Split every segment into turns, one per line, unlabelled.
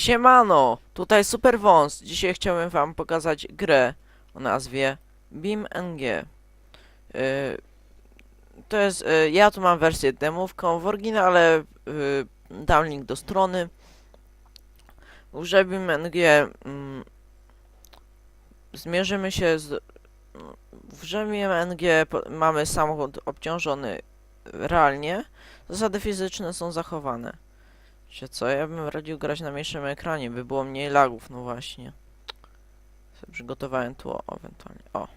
Siemano, tutaj Super Wąs. Dzisiaj chciałbym wam pokazać grę o nazwie BeamNG. Yy, to jest, yy, ja tu mam wersję demówką, w oryginale yy, dam link do strony. Grze BeamNG mm, zmierzymy się z... W grze BeamNG mamy samochód obciążony realnie, zasady fizyczne są zachowane. Wiecie co, ja bym radził grać na mniejszym ekranie, by było mniej lagów, no właśnie. Sobie przygotowałem tło, ewentualnie, o.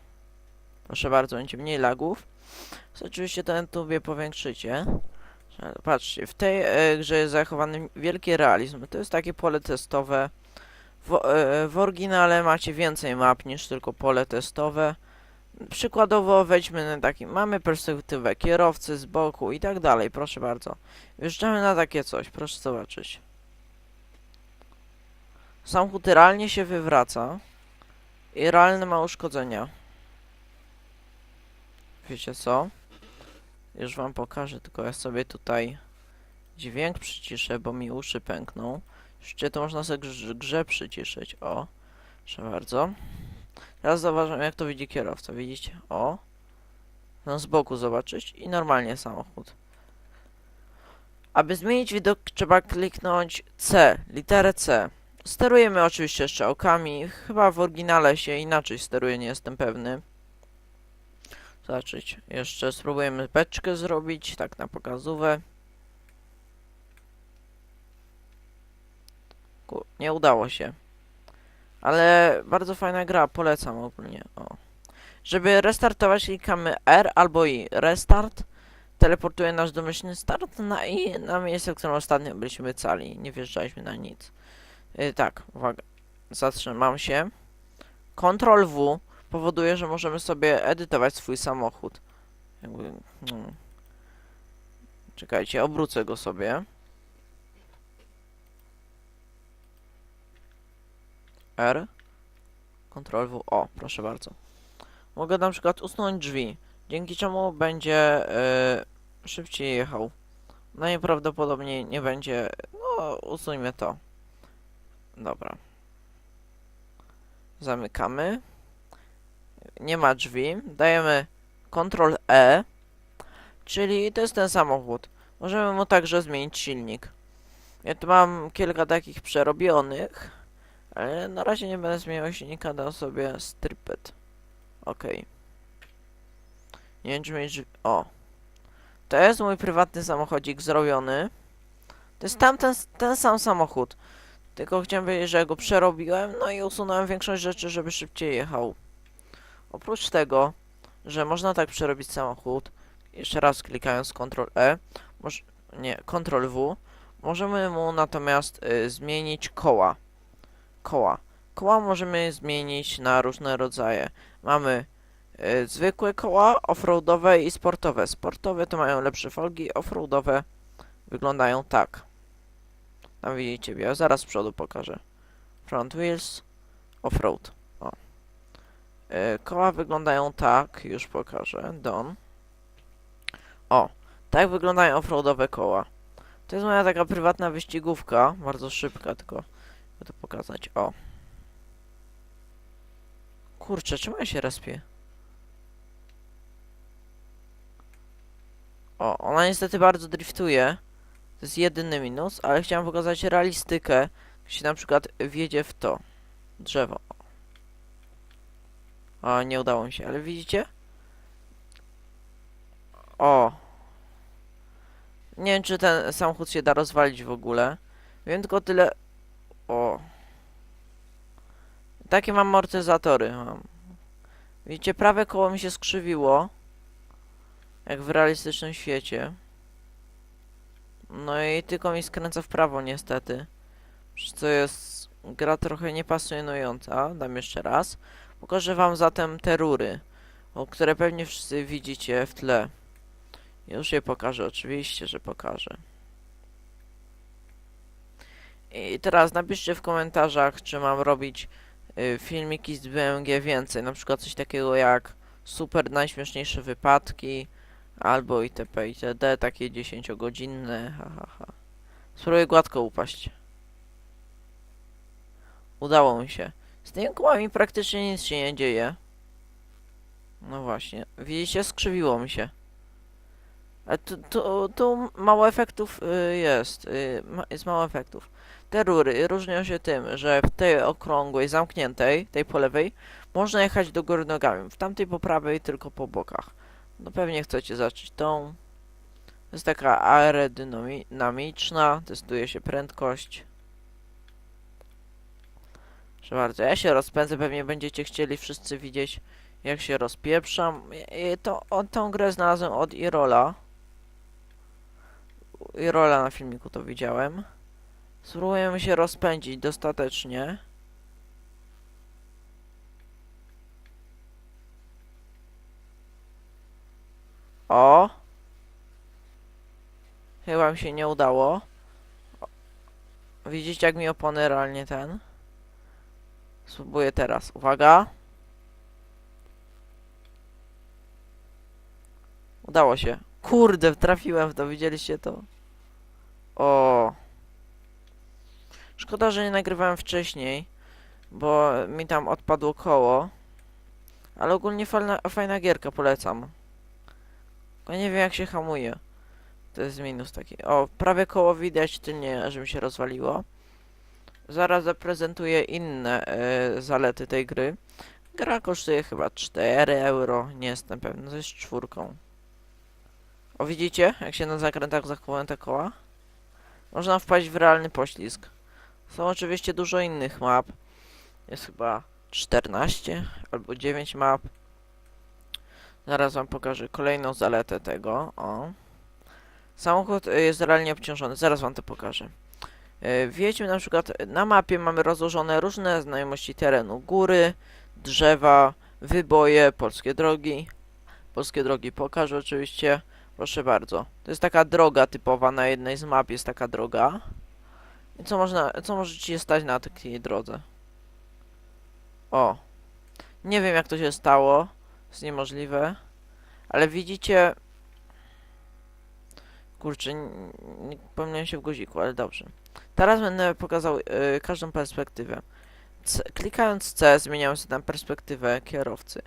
Proszę bardzo, będzie mniej lagów. Oczywiście ten tubie powiększycie. Patrzcie, w tej e, grze jest zachowany wielki realizm. To jest takie pole testowe. W, e, w oryginale macie więcej map niż tylko pole testowe. Przykładowo wejdźmy na taki, mamy perspektywę kierowcy z boku i tak dalej, proszę bardzo. Wjeżdżamy na takie coś, proszę zobaczyć. Samochód realnie się wywraca i realne ma uszkodzenia. Wiecie co? Już wam pokażę, tylko ja sobie tutaj dźwięk przyciszę, bo mi uszy pękną. Jeszcze to można sobie grze, grze przyciszyć, o. Proszę bardzo. Teraz zauważam jak to widzi kierowca, widzicie? O. No z boku zobaczyć i normalnie samochód. Aby zmienić widok trzeba kliknąć C, literę C. Sterujemy oczywiście strzałkami, chyba w oryginale się inaczej steruje, nie jestem pewny. Zobaczyć, jeszcze spróbujemy beczkę zrobić, tak na pokazówę. Nie udało się. Ale bardzo fajna gra, polecam ogólnie. O. Żeby restartować klikamy R albo I. Restart teleportuje nasz domyślny start na i na miejsce, w którym ostatnio byliśmy cali. Nie wjeżdżaliśmy na nic. Yy, tak, uwaga. Zatrzymam się. Ctrl W powoduje, że możemy sobie edytować swój samochód. Jakby, hmm. Czekajcie, obrócę go sobie. R. Ctrl W. O, proszę bardzo. Mogę na przykład usunąć drzwi, dzięki czemu będzie yy, szybciej jechał. Najprawdopodobniej nie będzie. No, usuńmy to. Dobra. Zamykamy. Nie ma drzwi. Dajemy Ctrl E. Czyli to jest ten samochód. Możemy mu także zmienić silnik. Ja tu mam kilka takich przerobionych. Ale na razie nie będę zmieniał silnika, dam sobie stripped. Okej. Nie wiem, czy mieć... O. To jest mój prywatny samochodzik zrobiony. To jest tamten, ten sam samochód. Tylko chciałem powiedzieć, że go przerobiłem, no i usunąłem większość rzeczy, żeby szybciej jechał. Oprócz tego, że można tak przerobić samochód, jeszcze raz klikając Ctrl E, nie, Ctrl W, możemy mu natomiast y, zmienić koła. Koła. Koła możemy zmienić na różne rodzaje. Mamy y, zwykłe koła, offroadowe i sportowe. Sportowe to mają lepsze folgi, offroadowe wyglądają tak. Tam widzicie, ja zaraz z przodu pokażę. Front wheels, offroad. O. Y, koła wyglądają tak, już pokażę. Don. O, tak wyglądają offroadowe koła. To jest moja taka prywatna wyścigówka, bardzo szybka, tylko to pokazać. O. Kurczę, czemu ja się respię? O, ona niestety bardzo driftuje. To jest jedyny minus, ale chciałem pokazać realistykę. Się na przykład wjedzie w to drzewo. O, nie udało mi się, ale widzicie? O. Nie wiem, czy ten samochód się da rozwalić w ogóle. Wiem tylko tyle... O. Takie mam amortyzatory. Mam. Widzicie, prawe koło mi się skrzywiło. Jak w realistycznym świecie. No i tylko mi skręca w prawo niestety. Co jest gra trochę niepasjonująca. Dam jeszcze raz. Pokażę wam zatem te rury, o które pewnie wszyscy widzicie w tle. Już je pokażę, oczywiście, że pokażę. I teraz napiszcie w komentarzach, czy mam robić y, filmiki z BMG więcej, na przykład coś takiego jak super najśmieszniejsze wypadki, albo itp. itd. takie 10-godzinne, ha, ha. Spróbuję gładko upaść. Udało mi się. Z tymi kołami praktycznie nic się nie dzieje. No właśnie. Widzicie, skrzywiło mi się. Ale tu, tu, tu mało efektów y, jest. Y, ma, jest mało efektów. Te rury różnią się tym, że w tej okrągłej, zamkniętej, tej po lewej, można jechać do góry nogami. W tamtej po prawej tylko po bokach. No pewnie chcecie zacząć tą. To jest taka aerodynamiczna, testuje się prędkość. Proszę bardzo, ja się rozpędzę, pewnie będziecie chcieli wszyscy widzieć, jak się rozpieprzam. I to, o, tą grę znalazłem od Irola. Irola na filmiku to widziałem. Spróbujemy się rozpędzić dostatecznie. O! Chyba mi się nie udało. Widzicie jak mi opony realnie ten? Spróbuję teraz. Uwaga. Udało się. Kurde, trafiłem w to, widzieliście to? O. Szkoda, że nie nagrywałem wcześniej, bo mi tam odpadło koło. Ale ogólnie fajna, fajna gierka, polecam. Tylko nie wiem jak się hamuje. To jest minus taki. O, prawie koło widać, tylnie, że mi się rozwaliło. Zaraz zaprezentuję inne e, zalety tej gry. Gra kosztuje chyba 4 euro, nie jestem pewny, to jest czwórką. O, widzicie, jak się na zakrętach zachowują te koła? Można wpaść w realny poślizg. Są oczywiście dużo innych map. Jest chyba 14 albo 9 map. Zaraz wam pokażę kolejną zaletę tego. O. Samochód y, jest realnie obciążony. Zaraz wam to pokażę. Y, Wiedźmy na przykład na mapie mamy rozłożone różne znajomości terenu. Góry, drzewa, wyboje, polskie drogi. Polskie drogi pokażę oczywiście. Proszę bardzo. To jest taka droga typowa, na jednej z map jest taka droga. Co można, co możecie stać na takiej drodze? O. Nie wiem jak to się stało. Jest niemożliwe. Ale widzicie... Kurczę, nie pomyliłem się w guziku, ale dobrze. Teraz będę pokazał y, każdą perspektywę. C klikając C zmieniamy sobie tam perspektywę kierowcy.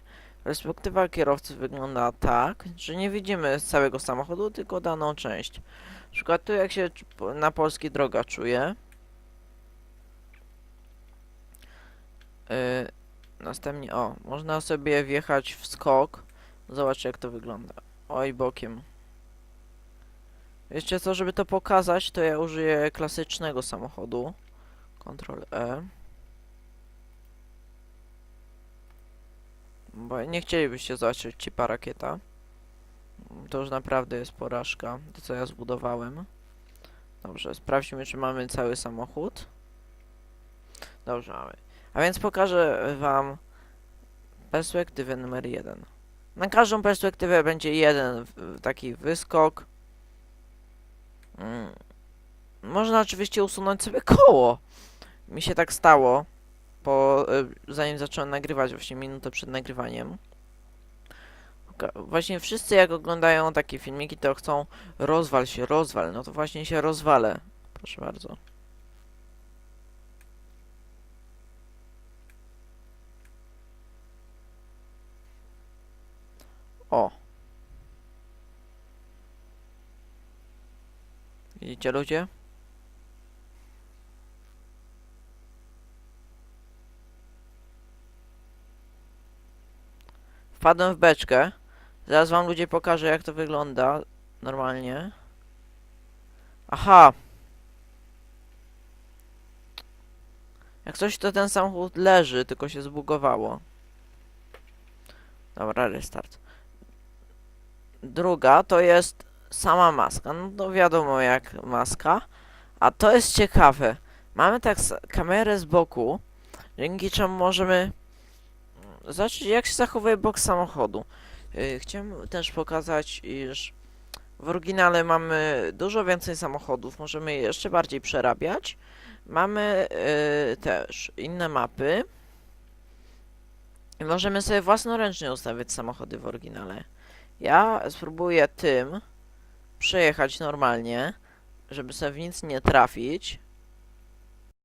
Perspektywa kierowcy wygląda tak, że nie widzimy całego samochodu, tylko daną część. Na przykład tu jak się na polskiej droga czuje. Yy, następnie, o, można sobie wjechać w skok. Zobaczcie jak to wygląda. Oj, bokiem. Wiecie co, żeby to pokazać, to ja użyję klasycznego samochodu. Ctrl E. Bo nie chcielibyście zobaczyć cipa rakieta. To już naprawdę jest porażka, to co ja zbudowałem. Dobrze, sprawdźmy czy mamy cały samochód. Dobrze, mamy. A więc pokażę wam perspektywę numer jeden. Na każdą perspektywę będzie jeden taki wyskok. Mm. Można oczywiście usunąć sobie koło. Mi się tak stało, po, y, zanim zacząłem nagrywać, właśnie minutę przed nagrywaniem. Właśnie wszyscy jak oglądają takie filmiki, to chcą rozwal się, rozwal. No to właśnie się rozwalę. Proszę bardzo. O. Widzicie ludzie? Wpadłem w beczkę. Zaraz wam ludzie pokażę jak to wygląda normalnie. Aha. Jak coś to ten samochód leży, tylko się zbugowało. Dobra, restart. Druga to jest sama maska. No to wiadomo jak maska. A to jest ciekawe. Mamy tak kamerę z boku, dzięki czemu możemy zobaczyć jak się zachowuje bok samochodu. Yy, chciałem też pokazać, iż w oryginale mamy dużo więcej samochodów, możemy je jeszcze bardziej przerabiać. Mamy yy, też inne mapy. Możemy sobie własnoręcznie ustawiać samochody w oryginale. Ja spróbuję tym przejechać normalnie, żeby sobie w nic nie trafić.